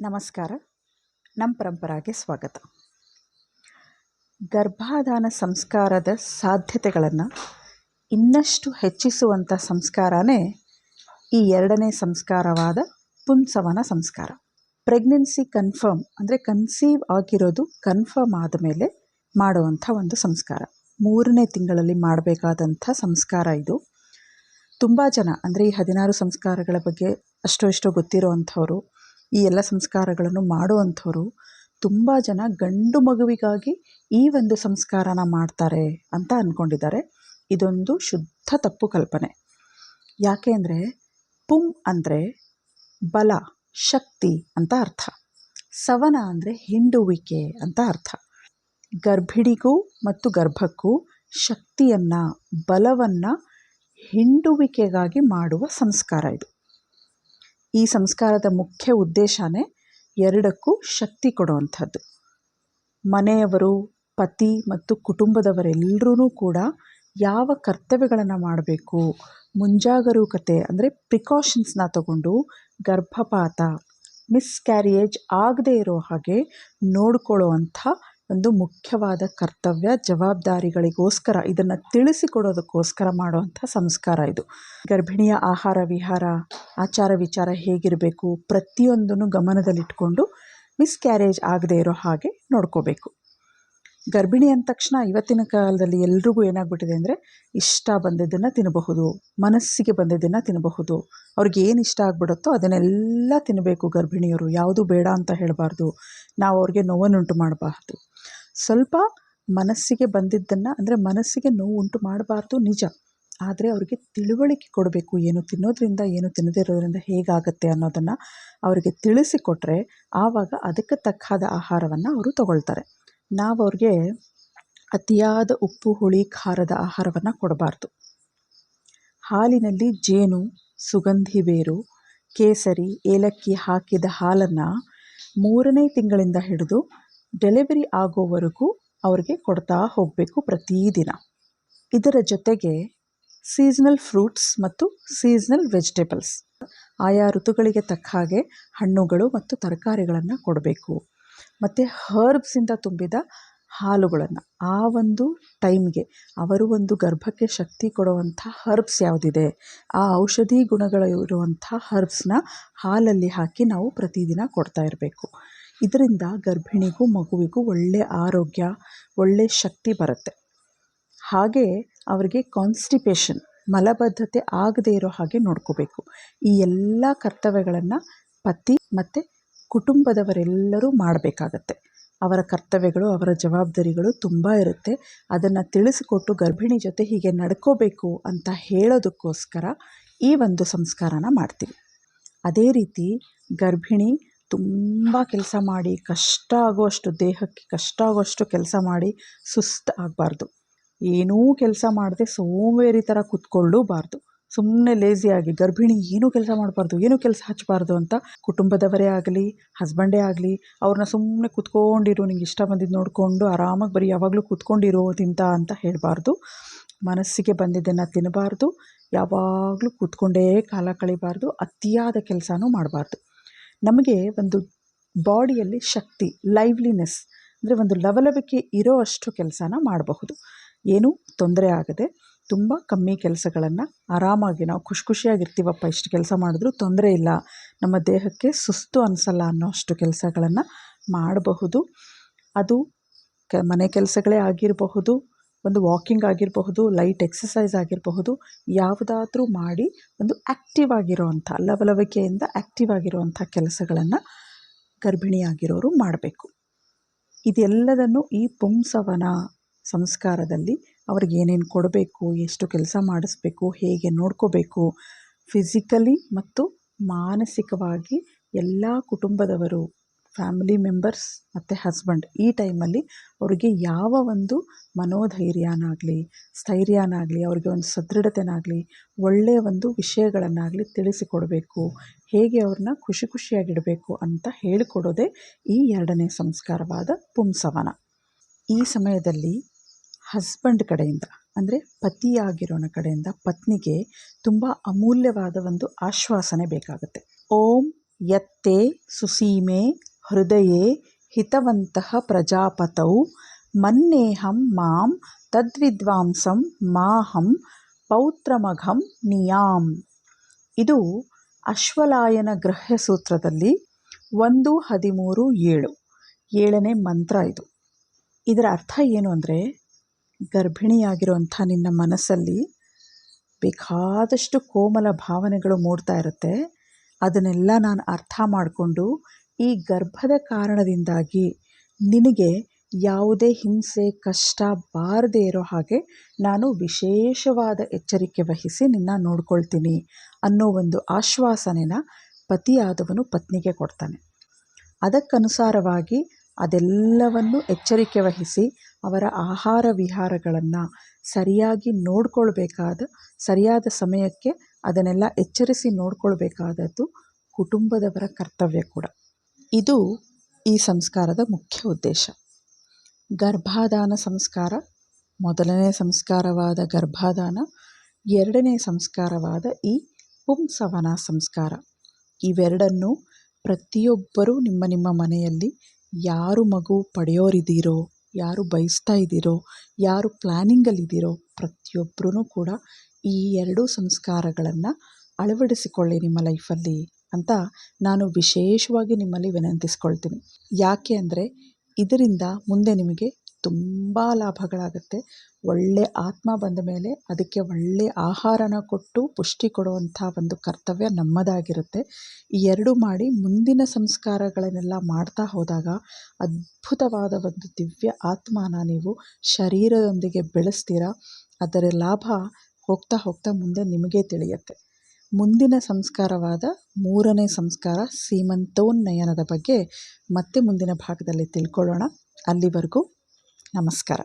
ನಮಸ್ಕಾರ. ನಮ್ಮ ಪರಂಪರಾಗೆ ಸ್ವಾಗತ. ಗರ್ಭಾಧಾನ ಸಂಸ್ಕಾರದ ಸಾಧ್ಯತೆಗಳನ್ನು ಇನ್ನಷ್ಟು ಹೆಚ್ಚಿಸುವಂಥ ಸಂಸ್ಕಾರನೇ ಈ ಎರಡನೇ ಸಂಸ್ಕಾರವಾದ ಪುಂಸವನ ಸಂಸ್ಕಾರ. ಪ್ರೆಗ್ನೆನ್ಸಿ ಕನ್ಫರ್ಮ್ ಅಂದರೆ ಕನ್ಸೀವ್ ಆಗಿರೋದು ಕನ್ಫರ್ಮ್ ಆದ ಮೇಲೆ ಮಾಡುವಂಥ ಒಂದು ಸಂಸ್ಕಾರ. ಮೂರನೇ ತಿಂಗಳಲ್ಲಿ ಮಾಡಬೇಕಾದಂಥ ಸಂಸ್ಕಾರ ಇದು. ತುಂಬ ಜನ ಅಂದರೆ ಈ ಹದಿನಾರು ಸಂಸ್ಕಾರಗಳ ಬಗ್ಗೆ ಅಷ್ಟೋ ಇಷ್ಟೋ ಗೊತ್ತಿರೋ ಅಂಥವ್ರು ಈ ಎಲ್ಲ ಸಂಸ್ಕಾರಗಳನ್ನು ಮಾಡುವಂಥವ್ರು ತುಂಬ ಜನ ಗಂಡು ಮಗುವಿಗಾಗಿ ಈ ಒಂದು ಸಂಸ್ಕಾರನ ಮಾಡ್ತಾರೆ ಅಂತ ಅಂದ್ಕೊಂಡಿದ್ದಾರೆ ಇದೊಂದು ಶುದ್ಧ ತಪ್ಪು ಕಲ್ಪನೆ. ಯಾಕೆ ಅಂದರೆ ಪುಂ ಅಂದರೆ ಬಲ, ಶಕ್ತಿ ಅಂತ ಅರ್ಥ. ಸವನ ಅಂದರೆ ಹಿಂಡುವಿಕೆ ಅಂತ ಅರ್ಥ. ಗರ್ಭಿಣಿಗೂ ಮತ್ತು ಗರ್ಭಕ್ಕೂ ಶಕ್ತಿಯನ್ನು, ಬಲವನ್ನು ಹಿಂಡುವಿಕೆಗಾಗಿ ಮಾಡುವ ಸಂಸ್ಕಾರ ಇದು. ಈ ಸಂಸ್ಕಾರದ ಮುಖ್ಯ ಉದ್ದೇಶನೇ ಎರಡಕ್ಕೂ ಶಕ್ತಿ ಕೊಡುವಂಥದ್ದು. ಮನೆಯವರು, ಪತಿ ಮತ್ತು ಕುಟುಂಬದವರೆಲ್ಲರೂ ಕೂಡ ಯಾವ ಕರ್ತವ್ಯಗಳನ್ನು ಮಾಡಬೇಕು, ಮುಂಜಾಗರೂಕತೆ ಅಂದರೆ ಪ್ರಿಕಾಷನ್ಸ್ನ ತಗೊಂಡು ಗರ್ಭಪಾತ ಮಿಸ್ಕ್ಯಾರಿಯೇಜ್ ಆಗದೇ ಇರೋ ಹಾಗೆ ನೋಡ್ಕೊಳ್ಳುವಂಥ ಒಂದು ಮುಖ್ಯವಾದ ಕರ್ತವ್ಯ ಜವಾಬ್ದಾರಿಗಳಿಗೋಸ್ಕರ, ಇದನ್ನು ತಿಳಿಸಿಕೊಡೋದಕ್ಕೋಸ್ಕರ ಮಾಡುವಂಥ ಸಂಸ್ಕಾರ ಇದು. ಗರ್ಭಿಣಿಯ ಆಹಾರ ವಿಹಾರ, ಆಚಾರ ವಿಚಾರ ಹೇಗಿರಬೇಕು, ಪ್ರತಿಯೊಂದನ್ನು ಗಮನದಲ್ಲಿಟ್ಕೊಂಡು ಮಿಸ್ಕ್ಯಾರೇಜ್ ಆಗದೇ ಇರೋ ಹಾಗೆ ನೋಡ್ಕೋಬೇಕು. ಗರ್ಭಿಣಿ ಅಂದ ತಕ್ಷಣ ಇವತ್ತಿನ ಕಾಲದಲ್ಲಿ ಎಲ್ರಿಗೂ ಏನಾಗ್ಬಿಟ್ಟಿದೆ ಅಂದರೆ, ಇಷ್ಟ ಬಂದಿದ್ದನ್ನು ತಿನ್ನಬಹುದು ಮನಸ್ಸಿಗೆ ಬಂದಿದ್ದನ್ನು ತಿನ್ನಬಹುದು ಅವ್ರಿಗೆ ಏನು ಇಷ್ಟ ಆಗ್ಬಿಡುತ್ತೋ ಅದನ್ನೆಲ್ಲ ತಿನ್ನಬೇಕು ಗರ್ಭಿಣಿಯರು, ಯಾವುದು ಬೇಡ ಅಂತ ಹೇಳಬಾರ್ದು, ನಾವು ಅವ್ರಿಗೆ ನೋವನ್ನುಂಟು ಮಾಡಬಾರ್ದು. ಸ್ವಲ್ಪ ಮನಸ್ಸಿಗೆ ಬಂದಿದ್ದನ್ನು, ಅಂದರೆ ಮನಸ್ಸಿಗೆ ನೋವು ಉಂಟು ಮಾಡಬಾರ್ದು ನಿಜ. ಆದರೆ ಅವರಿಗೆ ತಿಳುವಳಿಕೆ ಕೊಡಬೇಕು, ಏನು ತಿನ್ನೋದ್ರಿಂದ, ಏನು ತಿನ್ನದೇ ಇರೋದ್ರಿಂದ ಹೇಗಾಗತ್ತೆ ಅನ್ನೋದನ್ನು ಅವರಿಗೆ ತಿಳಿಸಿಕೊಟ್ರೆ ಆವಾಗ ಅದಕ್ಕೆ ತಕ್ಕಾದ ಆಹಾರವನ್ನು ಅವರು ತಗೊಳ್ತಾರೆ. ನಾವು ಅವ್ರಿಗೆ ಅತಿಯಾದ ಉಪ್ಪು, ಹುಳಿ, ಖಾರದ ಆಹಾರವನ್ನು ಕೊಡಬಾರ್ದು. ಹಾಲಿನಲ್ಲಿ ಜೇನು, ಸುಗಂಧಿ ಬೇರು, ಕೇಸರಿ, ಏಲಕ್ಕಿ ಹಾಕಿದ ಹಾಲನ್ನು ಮೂರನೇ ತಿಂಗಳಿಂದ ಹಿಡಿದು ಡೆಲಿವರಿ ಆಗೋವರೆಗೂ ಅವ್ರಿಗೆ ಕೊಡ್ತಾ ಹೋಗಬೇಕು ಪ್ರತಿದಿನ. ಇದರ ಜೊತೆಗೆ ಸೀಸ್ನಲ್ ಫ್ರೂಟ್ಸ್ ಮತ್ತು ಸೀಸ್ನಲ್ ವೆಜಿಟೇಬಲ್ಸ್ ಆಯಾ ಋತುಗಳಿಗೆ ತಕ್ಕ ಹಾಗೆ ಹಣ್ಣುಗಳು ಮತ್ತು ತರಕಾರಿಗಳನ್ನು ಕೊಡಬೇಕು. ಮತ್ತು ಹರ್ಬ್ಸಿಂದ ತುಂಬಿದ ಹಾಲುಗಳನ್ನು ಆ ಒಂದು ಟೈಮ್ಗೆ ಅವರು ಒಂದು ಗರ್ಭಕ್ಕೆ ಶಕ್ತಿ ಕೊಡುವಂಥ ಹರ್ಬ್ಸ್ ಯಾವುದಿದೆ? ಆ ಔಷಧಿ ಗುಣಗಳು ಇರುವಂಥ ಹರ್ಬ್ಸ್ನ ಹಾಲಲ್ಲಿ ಹಾಕಿ ನಾವು ಪ್ರತಿದಿನ ಕೊಡ್ತಾ ಇರಬೇಕು. ಇದರಿಂದ ಗರ್ಭಿಣಿಗೂ ಮಗುವಿಗೂ ಒಳ್ಳೆಯ ಆರೋಗ್ಯ ಒಳ್ಳೆಯ ಶಕ್ತಿ ಬರುತ್ತೆ. ಹಾಗೆ ಅವರಿಗೆ ಕಾನ್ಸ್ಟಿಪೇಷನ್ ಮಲಬದ್ಧತೆ ಆಗದೇ ಇರೋ ಹಾಗೆ ನೋಡ್ಕೋಬೇಕು. ಈ ಎಲ್ಲ ಕರ್ತವ್ಯಗಳನ್ನು ಪತಿ ಮತ್ತು ಕುಟುಂಬದವರೆಲ್ಲರೂ ಮಾಡಬೇಕಾಗತ್ತೆ. ಅವರ ಕರ್ತವ್ಯಗಳು, ಅವರ ಜವಾಬ್ದಾರಿಗಳು ತುಂಬ ಇರುತ್ತೆ. ಅದನ್ನು ತಿಳಿಸಿಕೊಟ್ಟು ಗರ್ಭಿಣಿ ಜೊತೆ ಹೀಗೆ ನಡ್ಕೋಬೇಕು ಅಂತ ಹೇಳೋದಕ್ಕೋಸ್ಕರ ಈ ಒಂದು ಸಂಸ್ಕಾರನ ಮಾಡ್ತೀವಿ. ಅದೇ ರೀತಿ ಗರ್ಭಿಣಿ ತುಂಬ ಕೆಲಸ ಮಾಡಿ, ಕಷ್ಟ ಆಗುವಷ್ಟು, ದೇಹಕ್ಕೆ ಕಷ್ಟ ಆಗುವಷ್ಟು ಕೆಲಸ ಮಾಡಿ ಸುಸ್ತು ಆಗಬಾರ್ದು. ಏನೂ ಕೆಲಸ ಮಾಡದೆ ಸೋಂಬೇರಿ ಥರ ಕೂತ್ಕೊಳ್ಳೂಬಾರ್ದು. ಸುಮ್ಮನೆ ಲೇಸಿಯಾಗಿ ಗರ್ಭಿಣಿ ಏನೂ ಕೆಲಸ ಮಾಡಬಾರ್ದು, ಏನೂ ಕೆಲಸ ಹಚ್ಚಬಾರ್ದು ಅಂತ ಕುಟುಂಬದವರೇ ಆಗಲಿ ಹಸ್ಬೆಂಡೇ ಆಗಲಿ, ಅವ್ರನ್ನ ಸುಮ್ಮನೆ ಕೂತ್ಕೊಂಡಿರು, ನಿಂಗೆ ಇಷ್ಟ ಬಂದಿದ್ದು ನೋಡಿಕೊಂಡು ಆರಾಮಾಗಿ ಬರೀ ಯಾವಾಗಲೂ ಕೂತ್ಕೊಂಡಿರೋ ತಿಂತ ಅಂತ ಹೇಳಬಾರ್ದು. ಮನಸ್ಸಿಗೆ ಬಂದಿದ್ದನ್ನು ತಿನ್ನಬಾರ್ದು ಯಾವಾಗಲೂ ಕೂತ್ಕೊಂಡೇ ಕಾಲ ಕಳಿಬಾರ್ದು, ಅತಿಯಾದ ಕೆಲಸನೂ ಮಾಡಬಾರ್ದು. ನಮಗೆ ಒಂದು ಬಾಡಿಯಲ್ಲಿ ಶಕ್ತಿ ಲೈವ್ಲಿನೆಸ್ ಅಂದರೆ ಒಂದು ಲವಲವಿಕೆ ಇರೋ ಅಷ್ಟು ಕೆಲಸನ ಮಾಡಬಹುದು. ಏನೂ ತೊಂದರೆ ಆಗದೆ ತುಂಬ ಕಮ್ಮಿ ಕೆಲಸಗಳನ್ನು ಆರಾಮಾಗಿ ನಾವು ಖುಷಿ ಖುಷಿಯಾಗಿರ್ತೀವಪ್ಪ ಇಷ್ಟು ಕೆಲಸ ಮಾಡಿದ್ರೂ ತೊಂದರೆ ಇಲ್ಲ. ನಮ್ಮ ದೇಹಕ್ಕೆ ಸುಸ್ತು ಅನಿಸಲ್ಲ ಅನ್ನೋ ಅಷ್ಟು ಕೆಲಸಗಳನ್ನು ಮಾಡಬಹುದು. ಅದು ಕ ಮನೆ ಕೆಲಸಗಳೇ ಆಗಿರಬಹುದು ಒಂದು ವಾಕಿಂಗ್ ಆಗಿರಬಹುದು ಲೈಟ್ ಎಕ್ಸಸೈಸ್ ಆಗಿರಬಹುದು, ಯಾವುದಾದ್ರೂ ಮಾಡಿ ಒಂದು ಆ್ಯಕ್ಟಿವ್ ಆಗಿರೋವಂಥ, ಲವಲವಿಕೆಯಿಂದ ಆ್ಯಕ್ಟಿವ್ ಆಗಿರುವಂಥ ಕೆಲಸಗಳನ್ನು ಗರ್ಭಿಣಿಯಾಗಿರೋರು ಮಾಡಬೇಕು. ಇದೆಲ್ಲದನ್ನು ಈ ಪುಂಸವನ ಸಂಸ್ಕಾರದಲ್ಲಿ ಅವ್ರಿಗೆ ಏನೇನು ಕೊಡಬೇಕು, ಎಷ್ಟು ಕೆಲಸ ಮಾಡಿಸ್ಬೇಕು, ಹೇಗೆ ನೋಡ್ಕೋಬೇಕು ಫಿಸಿಕಲಿ ಮತ್ತು ಮಾನಸಿಕವಾಗಿ ಎಲ್ಲ ಕುಟುಂಬದವರು ಫ್ಯಾಮಿಲಿ ಮೆಂಬರ್ಸ್ ಮತ್ತು ಹಸ್ಬೆಂಡ್ ಈ ಟೈಮಲ್ಲಿ ಅವರಿಗೆ ಯಾವ ಒಂದು ಮನೋಧೈರ್ಯನಾಗಲಿ, ಸ್ಥೈರ್ಯನಾಗಲಿ, ಅವರಿಗೆ ಒಂದು ಸದೃಢತೆನಾಗಲಿ ಒಳ್ಳೆಯ ಒಂದು ವಿಷಯಗಳನ್ನಾಗಲಿ ತಿಳಿಸಿಕೊಡಬೇಕು. ಹೇಗೆ ಅವ್ರನ್ನ ಖುಷಿ ಖುಷಿಯಾಗಿಡಬೇಕು ಅಂತ ಹೇಳಿಕೊಡೋದೇ ಈ ಎರಡನೇ ಸಂಸ್ಕಾರವಾದ ಪುಂಸವನ. ಈ ಸಮಯದಲ್ಲಿ ಹಸ್ಬೆಂಡ್ ಕಡೆಯಿಂದ, ಅಂದರೆ ಪತಿಯಾಗಿರೋನ ಕಡೆಯಿಂದ ಪತ್ನಿಗೆ ತುಂಬ ಅಮೂಲ್ಯವಾದ ಒಂದು ಆಶ್ವಾಸನೆ ಬೇಕಾಗುತ್ತೆ. ಓಂ ಯತ್ತೆ ಸುಸೀಮೆ ಹೃದಯೇ ಹಿತವಂತಃ ಪ್ರಜಾಪತೌ ಮನ್ನೇಹಂ ಮಾಂ ತದ್ವಿದ್ವಾಂಸಂ ಮಾಹಂ ಪೌತ್ರಮಘಂ ನಿಯಾಮ್ ಇದು ಅಶ್ವಲಾಯನ ಗೃಹ್ಯ ಸೂತ್ರದಲ್ಲಿ ಒಂದು ಹದಿಮೂರು ಏಳು, ಏಳನೇ ಮಂತ್ರ ಇದು. ಇದರ ಅರ್ಥ ಏನು ಅಂದರೆ, ಗರ್ಭಿಣಿಯಾಗಿರುವಂಥ ನಿನ್ನ ಮನಸ್ಸಲ್ಲಿ ಬೇಕಾದಷ್ಟು ಕೋಮಲ ಭಾವನೆಗಳು ಮೂಡ್ತಾ ಇರುತ್ತೆ, ಅದನ್ನೆಲ್ಲ ನಾನು ಅರ್ಥ ಮಾಡಿಕೊಂಡು ಈ ಗರ್ಭದ ಕಾರಣದಿಂದಾಗಿ ನಿನಗೆ ಯಾವುದೇ ಹಿಂಸೆ, ಕಷ್ಟ ಬಾರದೇ ಇರೋ ಹಾಗೆ ನಾನು ವಿಶೇಷವಾದ ಎಚ್ಚರಿಕೆ ವಹಿಸಿ ನಿನ್ನ ನೋಡ್ಕೊಳ್ತೀನಿ ಅನ್ನೋ ಒಂದು ಆಶ್ವಾಸನೆನ ಪತಿಯಾದವನು ಪತ್ನಿಗೆ ಕೊಡ್ತಾನೆ. ಅದಕ್ಕನುಸಾರವಾಗಿ ಅದೆಲ್ಲವನ್ನು ಎಚ್ಚರಿಕೆ ವಹಿಸಿ ಅವರ ಆಹಾರ ವಿಹಾರಗಳನ್ನು ಸರಿಯಾಗಿ ನೋಡ್ಕೊಳ್ಬೇಕಾದ, ಸರಿಯಾದ ಸಮಯಕ್ಕೆ ಅದನ್ನೆಲ್ಲ ಎಚ್ಚರಿಸಿ ನೋಡ್ಕೊಳ್ಬೇಕಾದದ್ದು ಕುಟುಂಬದವರ ಕರ್ತವ್ಯ ಕೂಡ. ಇದು ಈ ಸಂಸ್ಕಾರದ ಮುಖ್ಯ ಉದ್ದೇಶ. ಗರ್ಭಾದಾನ ಸಂಸ್ಕಾರ, ಮೊದಲನೇ ಸಂಸ್ಕಾರವಾದ ಗರ್ಭಾದಾನ, ಎರಡನೇ ಸಂಸ್ಕಾರವಾದ ಈ ಪುಂಸವನ ಸಂಸ್ಕಾರ. ಇವೆರಡನ್ನು ಪ್ರತಿಯೊಬ್ಬರೂ ನಿಮ್ಮ ನಿಮ್ಮ ಮನೆಯಲ್ಲಿ ಯಾರು ಮಗು ಪಡೆಯೋರಿದ್ದೀರೋ, ಯಾರು ಬಯಸ್ತಾ ಇದ್ದೀರೋ, ಯಾರು ಪ್ಲ್ಯಾನಿಂಗಲ್ಲಿದ್ದೀರೋ ಪ್ರತಿಯೊಬ್ಬರೂ ಕೂಡ ಈ ಎರಡೂ ಸಂಸ್ಕಾರಗಳನ್ನು ಅಳವಡಿಸಿಕೊಳ್ಳಿ ನಿಮ್ಮ ಲೈಫಲ್ಲಿ. ಅಂತ ನಾನು ವಿಶೇಷವಾಗಿ ನಿಮ್ಮಲ್ಲಿ ವಿನಂತಿಸ್ಕೊಳ್ತೀನಿ. ಯಾಕೆ ಅಂದರೆ ಇದರಿಂದ ಮುಂದೆ ನಿಮಗೆ ತುಂಬ ಲಾಭಗಳಾಗುತ್ತೆ. ಒಳ್ಳೆ ಆತ್ಮ ಬಂದ ಮೇಲೆ ಅದಕ್ಕೆ ಒಳ್ಳೆ ಆಹಾರನ ಕೊಟ್ಟು ಪುಷ್ಟಿ ಕೊಡುವಂಥ ಒಂದು ಕರ್ತವ್ಯ ನಮ್ಮದಾಗಿರುತ್ತೆ. ಈ ಎರಡು ಮಾಡಿ ಮುಂದಿನ ಸಂಸ್ಕಾರಗಳನ್ನೆಲ್ಲ ಮಾಡ್ತಾ ಹೋದಾಗ ಅದ್ಭುತವಾದ ಒಂದು ದಿವ್ಯ ಆತ್ಮನ ನೀವು ಶರೀರದೊಂದಿಗೆ ಬೆಳೆಸ್ತೀರ, ಅದರ ಲಾಭ ಹೋಗ್ತಾ ಹೋಗ್ತಾ ಮುಂದೆ ನಿಮಗೇ ತಿಳಿಯುತ್ತೆ. ಮುಂದಿನ ಸಂಸ್ಕಾರವಾದ ಮೂರನೇ ಸಂಸ್ಕಾರ ಸೀಮಂತೋನ್ನಯನದ ಬಗ್ಗೆ ಮತ್ತೆ ಮುಂದಿನ ಭಾಗದಲ್ಲಿ ತಿಳ್ಕೊಳ್ಳೋಣ. ಅಲ್ಲಿವರೆಗೂ ನಮಸ್ಕಾರ.